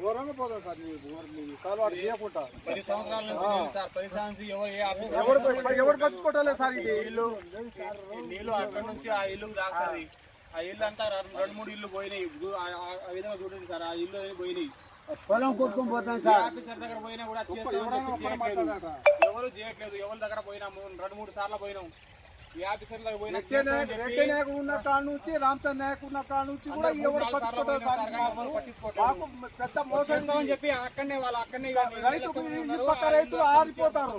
ఘోరంగా పోతాం సార్ మీ మీ కాలు అటు చేయకుండా పది సంవత్సరాల నుంచి లేదు సార్. పది సంవత్సరాల నుంచి ఎవరు ఏ ఆఫీస్ ఎవరు ఎవరు పట్టుకోవట్లేదు సార్ ఇది? ఇల్లు ఈ నీళ్ళు అక్కడ నుంచి ఆ ఇల్లు దాకుతుంది ఆ ఇల్లు అంతా రెండు మూడు ఇల్లు పోయినాయి. ఆ- విధంగా చూడండి సార్ ఆ ఇల్లు అనేది పోయినాయి. పొలం కొట్టుకొని పోతాం సార్. ఆఫీసర్ దగ్గర పోయినా కూడా ఎవరు చేయట్లేదు. ఎవరి దగ్గర పోయినా మూడు- రెండు మూడు సార్లు పోయినాం. ఉన్న కాడ నుంచి రామచంద్ర నాయక్ ఉన్న కాడ నుంచి కూడా ఎవరు పెద్ద మోసం చెప్పి అక్కడనే వాళ్ళు అక్కడనే ఈ పక్క రైతులు ఆరిపోతారు.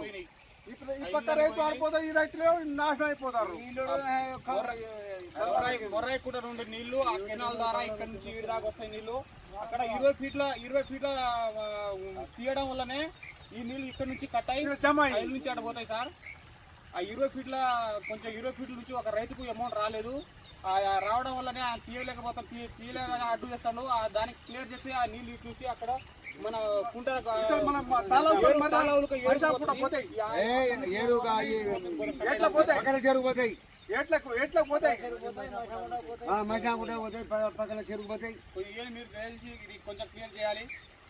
ఈ పక్క రైతు ఆరిపోతారు ఈ రైతులు నాశనం అయిపోతారు. బొర్రాయి కూడా రెండు నీళ్ళు ఆ కెనాల్ ద్వారా ఇక్కడ నుంచి ఈడు దాకా వస్తాయి నీళ్ళు అక్కడ ఇరవై ఫీట్ల ఇరవై ఫీట్ల తీయడం వల్లనే ఈ నీళ్ళు ఇక్కడ నుంచి కట్ అయ్యి నుంచి అటు పోతాయి సార్. ఆ ఇరవై ఫీట్ల కొంచెం ఇరవై ఫీట్ల నుంచి ఒక రైతుకు అమౌంట్ రాలేదు. రావడం వల్లనే ఆ తీయలేకపోతాం. తీ తీయలేక అడ్డు చేస్తాడు ఆ దానికి క్లియర్ చేసి ఆ నీళ్ళు ఇటు నుంచి అక్కడ మన కుంట మనం తాళాలు ఏడు మరి తాళాలకు ఏడు పైసా కూడా పోతుంది. పోతాయి? పోతాయి. పోతాయి? ఎట్లకు పక్కన చెరుకు కొంచెం క్లియర్ చేయాలి.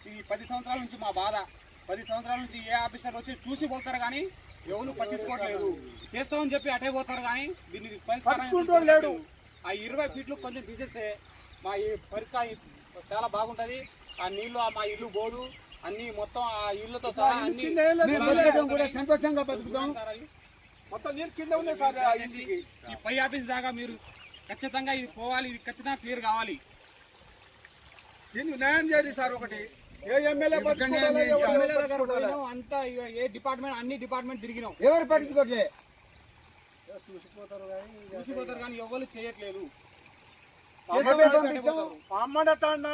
ఈ పది సంవత్సరాల నుంచి మా బాధ. పది సంవత్సరాల నుంచి ఏ ఆఫీసర్ వచ్చి చూసి పోతారు కానీ ఎవరు పట్టించుకోవట్లేదు. చేస్తామని చెప్పి అటే పోతారు కానీ దీన్ని పరిష్కారం లేడు. ఆ ఇరవై ఫీట్లు కొంచెం తీసేస్తే మా ఈ పరిష్కారం చాలా బాగుంటది. ఆ నీళ్ళు ఆ మా ఇల్లు బోడు. అన్ని మొత్తం ఆ ఇళ్ళతో సహా అన్ని కూడా సంతోషంగా బతుకుతాం. మొత్తం నీరు కింద ఉన్నాయి సార్ ఈ పై ఆఫీస్ దాకా మీరు ఖచ్చితంగా ఇది పోవాలి. ఇది ఖచ్చితంగా క్లియర్ కావాలి. దీనికి న్యాయం చేయాలి సార్ ఒకటి. అంతా ఏ డిపార్ట్మెంట్ అన్ని డిపార్ట్మెంట్ తిరిగినాం. ఎవరు పట్టించుకోవట్లే? చూసిపోతారు కానీ ఎవరు చేయట్లేదు.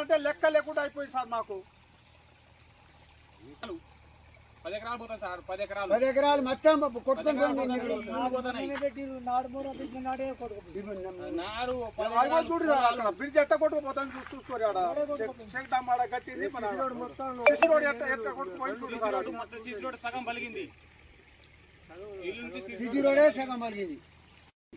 అంటే లెక్క లేకుండా అయిపోయింది సార్ మాకు. పది ఎకరాలు పోతాయి సార్ పది ఎకరాలు పది ఎకరాలు మొత్తం కొట్టుకొని ఎకరాలు చూడు అక్కడ బ్రిడ్జ్ ఎట్ట కొట్టుకుపోతాను చూసి చూసుకోరు చెక్ డామ్ ఆడ కట్టింది సిసి రోడ్ ఎట్ట ఎట్ట కొట్టుకుపోయి చూడు సార్. రోడ్డు మొత్తం. సీసీ రోడ్డు సగం పలిగింది. సిసి రోడే సగం పలిగింది.